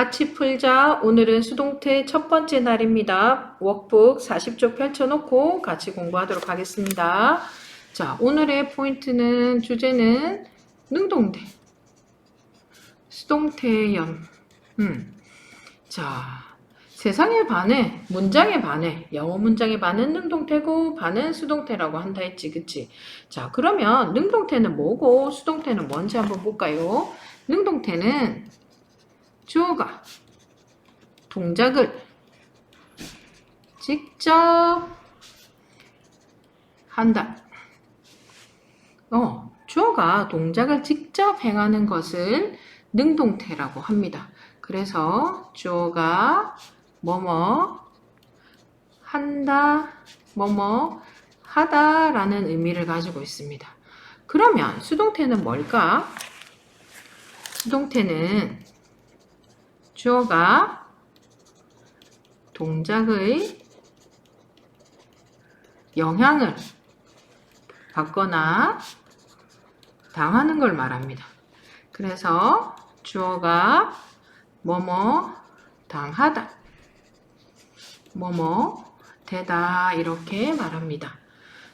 같이 풀자. 오늘은 수동태 첫 번째 날입니다. 워크북 40쪽 펼쳐놓고 같이 공부하도록 하겠습니다. 자, 오늘의 포인트는 주제는 능동태. 수동태연. 음. 자, 세상에 반해, 문장에 반해, 영어 문장에 반은 능동태고 반은 수동태라고 한다 했지, 그치? 자, 그러면 능동태는 뭐고 수동태는 뭔지 한번 볼까요? 능동태는 주어가 동작을 직접 한다. 어, 주어가 동작을 직접 행하는 것을 능동태라고 합니다. 그래서 주어가 뭐뭐 한다, 뭐뭐 하다라는 의미를 가지고 있습니다. 그러면 수동태는 뭘까? 수동태는 주어가 동작의 영향을 받거나 당하는 걸 말합니다. 그래서 주어가 뭐뭐 당하다, 뭐뭐 되다 이렇게 말합니다.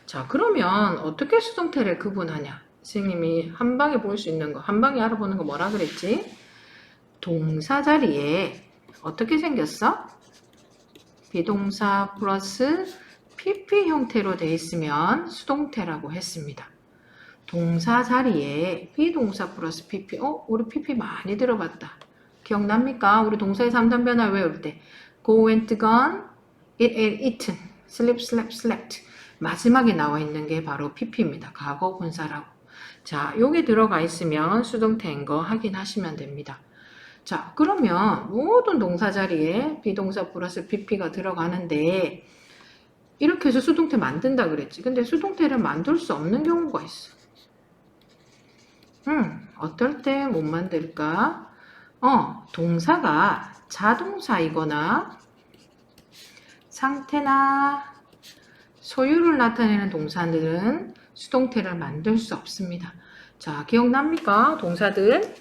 자 그러면 어떻게 수동태를 구분하냐? 선생님이 한 방에 볼 수 있는 거, 한 방에 알아보는 거 뭐라 그랬지? 동사 자리에 어떻게 생겼어? 비동사 플러스 PP 형태로 되어 있으면 수동태라고 했습니다. 동사 자리에 비동사 플러스 PP, 어? 우리 PP 많이 들어봤다. 기억납니까? 우리 동사의 3단 변화 외울 때 go, went, gone, eat, ate, eaten, sleep, slept, slept 마지막에 나와 있는 게 바로 PP입니다. 과거 분사라고. 자, 여기 들어가 있으면 수동태인 거 확인하시면 됩니다. 자, 그러면 모든 동사 자리에 비동사 플러스 PP가 들어가는데 이렇게 해서 수동태 만든다 그랬지. 근데 수동태를 만들 수 없는 경우가 있어. 음, 어떨 때 못 만들까? 어, 동사가 자동사이거나 상태나 소유를 나타내는 동사들은 수동태를 만들 수 없습니다. 자, 기억납니까? 동사들.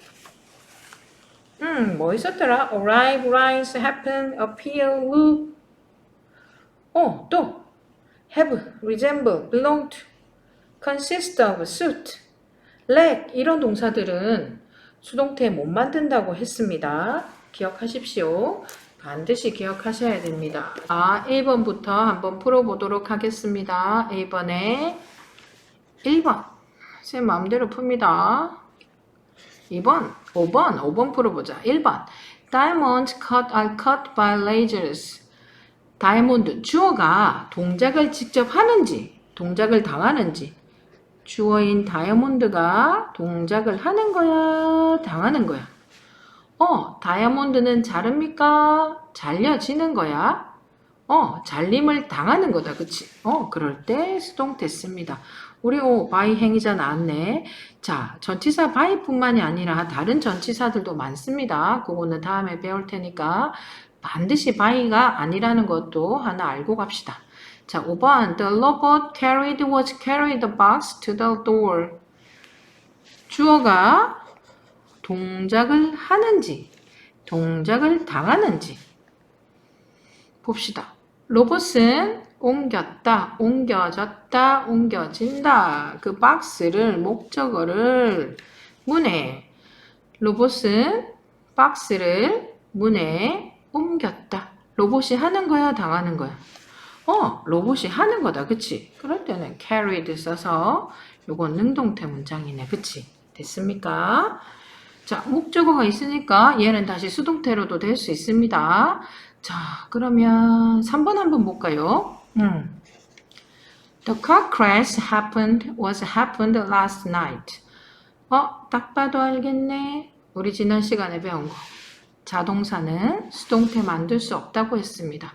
음, 뭐 있었더라? arrive, rise, happen, appear, move. 어, 또 have, resemble, belong to, consist of, suit, lack 이런 동사들은 수동태 못 만든다고 했습니다. 기억하십시오. 반드시 기억하셔야 됩니다. 아, 1번부터 한번 풀어보도록 하겠습니다. 1번에 1번. 제 마음대로 풉니다. 2번, 5번, 5번 풀어보자. 1번. Diamonds cut are cut by lasers. 다이아몬드, 주어가 동작을 직접 하는지, 동작을 당하는지, 주어인 다이아몬드가 동작을 하는 거야, 당하는 거야? 어, 다이아몬드는 자릅니까? 잘려지는 거야? 어, 잘림을 당하는 거다, 그치? 어, 그럴 때 수동태 씁니다. 우리 오, 바이 행위자 나왔네. 자, 전치사 바이뿐만이 아니라 다른 전치사들도 많습니다. 그거는 다음에 배울 테니까 반드시 바이가 아니라는 것도 하나 알고 갑시다. 자, 5번. The robot carried was carried the box to the door. 주어가 동작을 하는지, 동작을 당하는지 봅시다. 로봇은 옮겼다, 옮겨졌다, 옮겨진다. 그 박스를, 목적어를 문에, 로봇은 박스를 문에 옮겼다. 로봇이 하는 거야, 당하는 거야? 어, 로봇이 하는 거다, 그치? 그럴 때는 carried 써서 요건 능동태 문장이네, 그치? 됐습니까? 자, 목적어가 있으니까 얘는 다시 수동태로도 될 수 있습니다. 자, 그러면 3번 한번 볼까요? 음. The car crash happened was happened last night. 어, 딱 봐도 알겠네. 우리 지난 시간에 배운 거. 자동사는 수동태 만들 수 없다고 했습니다.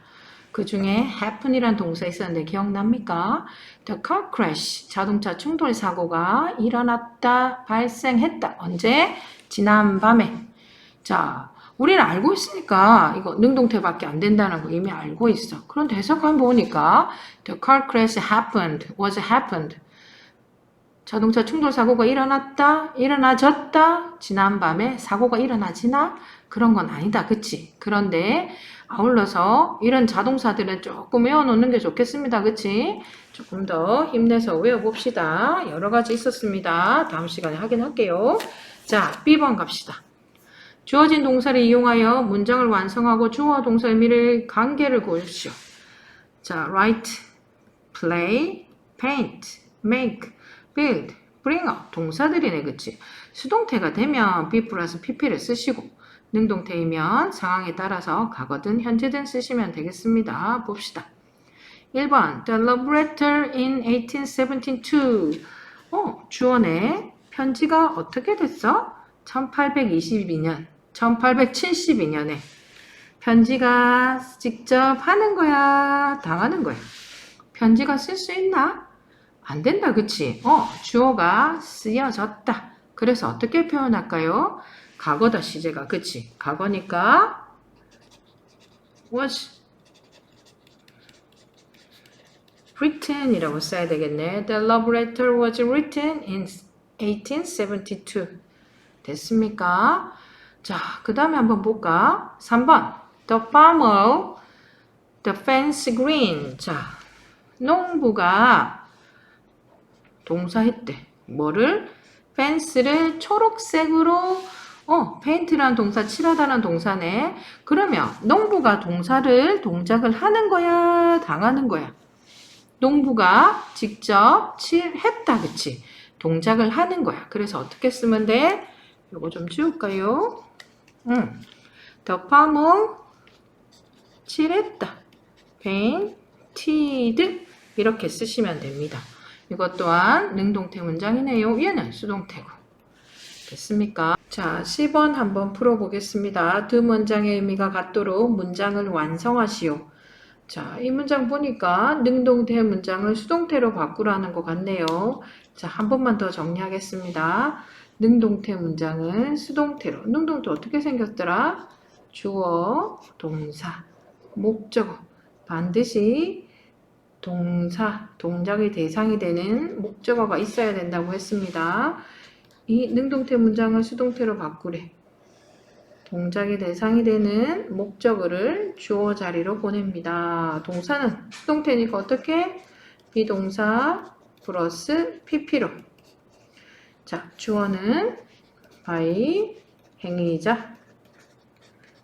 그 중에 happen이란 동사 있었는데 기억납니까? The car crash, 자동차 충돌 사고가 일어났다, 발생했다. 언제? 지난 밤에. 자, 우리는 알고 있으니까 이거 능동태밖에 안 된다는 거 이미 알고 있어. 그런데 해석한 보니까 the car crash happened, was happened. 자동차 충돌 사고가 일어났다, 일어나졌다, 지난 밤에 사고가 일어나지나 그런 건 아니다. 그치? 그런데 아울러서 이런 자동사들은 조금 외워놓는 게 좋겠습니다. 그치? 조금 더 힘내서 외워봅시다. 여러 가지 있었습니다. 다음 시간에 확인할게요. 자, B번 갑시다. 주어진 동사를 이용하여 문장을 완성하고 주어와 동사 의미를 관계를 보십시오. 자, write, play, paint, make, build, bring up 동사들이네 그치? 수동태가 되면 be 플러스 pp를 쓰시고 능동태이면 상황에 따라서 과거든 현재든 쓰시면 되겠습니다. 봅시다. 1번 The love letter in 1872 어, 주어네 편지가 어떻게 됐어? 1822년 1872년에 편지가 직접 하는 거야 당하는 거야 편지가 쓸 수 있나? 안 된다 그치? 어 주어가 쓰여졌다 그래서 어떻게 표현할까요? 과거다 시제가 그치? 과거니까 was written이라고 써야 되겠네. The love letter was written in 1872. 됐습니까? 자, 그 다음에 한번 볼까? 3번. The farmer, the fence green. 자, 농부가 동사했대. 뭐를? 펜스를 초록색으로 어, 페인트라는 동사, 칠하다는 동사네. 그러면 농부가 동사를 동작을 하는 거야, 당하는 거야? 농부가 직접 칠했다, 그치? 동작을 하는 거야. 그래서 어떻게 쓰면 돼? 요거 좀 지울까요? Farmer 칠했다. painted 이렇게 쓰시면 됩니다. 이것 또한 능동태 문장이네요. 얘는 수동태고. 됐습니까? 자, 10번 한번 풀어보겠습니다. 두 문장의 의미가 같도록 문장을 완성하시오. 자, 이 문장 보니까 능동태 문장을 수동태로 바꾸라는 것 같네요. 자, 한 번만 더 정리하겠습니다. 능동태 문장은 수동태로. 능동태 어떻게 생겼더라? 주어, 동사, 목적어. 반드시 동사, 동작의 대상이 되는 목적어가 있어야 된다고 했습니다. 이 능동태 문장을 수동태로 바꾸래. 동작의 대상이 되는 목적어를 주어 자리로 보냅니다. 동사는 수동태니까 어떻게? 비동사 플러스 pp로. 자, 주어는 by 행위자.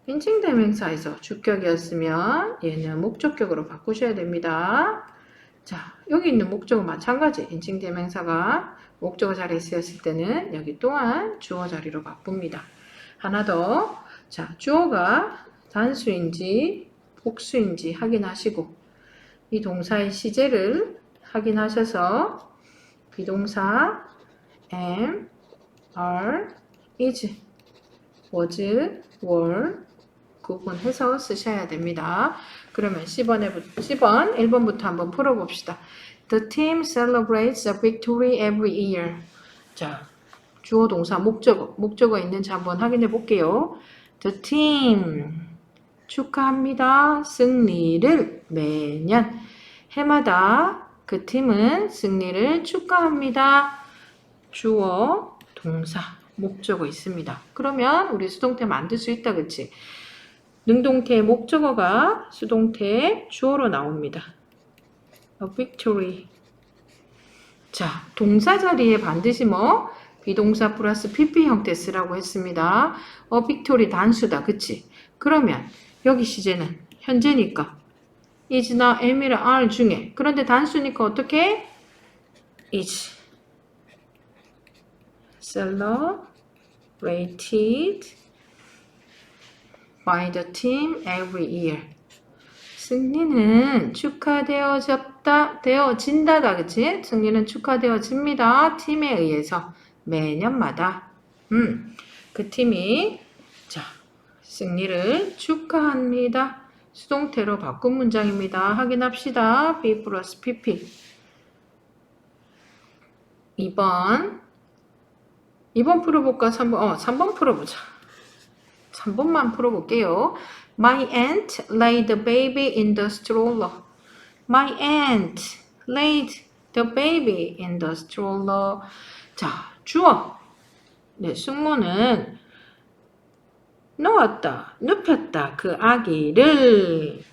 인칭 대명사에서 주격이었으면 얘는 목적격으로 바꾸셔야 됩니다. 자, 여기 있는 목적은 마찬가지. 인칭 대명사가 목적어 자리에 쓰였을 때는 여기 또한 주어 자리로 바꿉니다. 하나 더. 자, 주어가 단수인지 복수인지 확인하시고 이 동사의 시제를 확인하셔서 비동사 am, are, is, was, were 구분해서 쓰셔야 됩니다. 그러면 10번에 10번 1번부터 한번 풀어봅시다. The team celebrates a victory every year. 자, 주어 동사 목적어 목적어 있는지 한번 확인해 볼게요. The team 축하합니다. 승리를 매년 해마다 그 팀은 승리를 축하합니다. 주어 동사 목적어 있습니다. 그러면 우리 수동태 만들 수 있다 그치? 능동태 목적어가 수동태 주어로 나옵니다. A victory. 자, 동사 자리에 반드시 뭐 비동사 플러스 pp 형태 쓰라고 했습니다. 어, 빅토리 단수다. 그치? 그러면 여기 시제는 현재니까 is나 am이랑 are 중에 그런데 단수니까 어떻게? is celebrated by the team every year. 승리는 축하되어졌다, 되어진다다, 그치? 승리는 축하되어집니다. 팀에 의해서 매년마다. 음, 그 팀이, 자, 승리를 축하합니다. 수동태로 바꾼 문장입니다. 확인합시다. B 플러스 PP. 2번. 2번 풀어볼까? 3번, 어, 3번 풀어보자. 3번만 풀어볼게요. My aunt laid the baby in the stroller. My aunt laid the baby in the stroller. 자, 주어. 네, 승무는 놓았다, 눕혔다. 그 아기를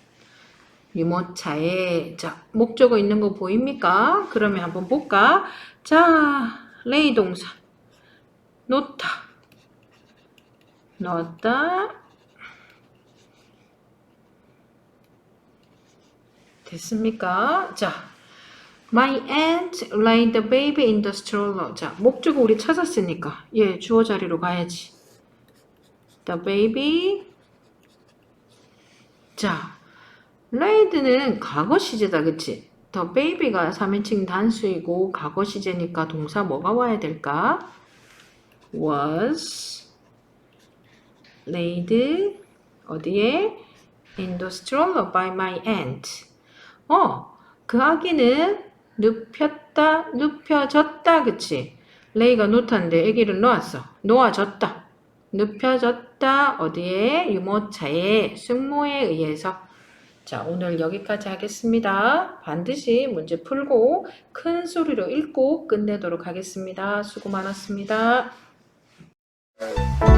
유모차에 자 목적어 있는 거 보입니까? 그러면 한번 볼까? 자, 레이 동사 놓다, 넣었다. 됐습니까? 자, My aunt laid the baby in the stroller. 자, 목적어 우리 찾았으니까 예, 주어 자리로 가야지. The baby. 자, laid는 과거 시제다, 그치? The baby가 3인칭 단수이고 과거 시제니까 동사 뭐가 와야 될까? Was laid 어디에? in the stroller by my aunt. 어, 그 아기는 눕혔다, 눕혀졌다, 그치? 레이가 놓았는데 아기를 놓았어. 놓아졌다. 눕혀졌다, 어디에? 유모차에, 숙모에 의해서. 자, 오늘 여기까지 하겠습니다. 반드시 문제 풀고 큰 소리로 읽고 끝내도록 하겠습니다. 수고 많았습니다. Bye.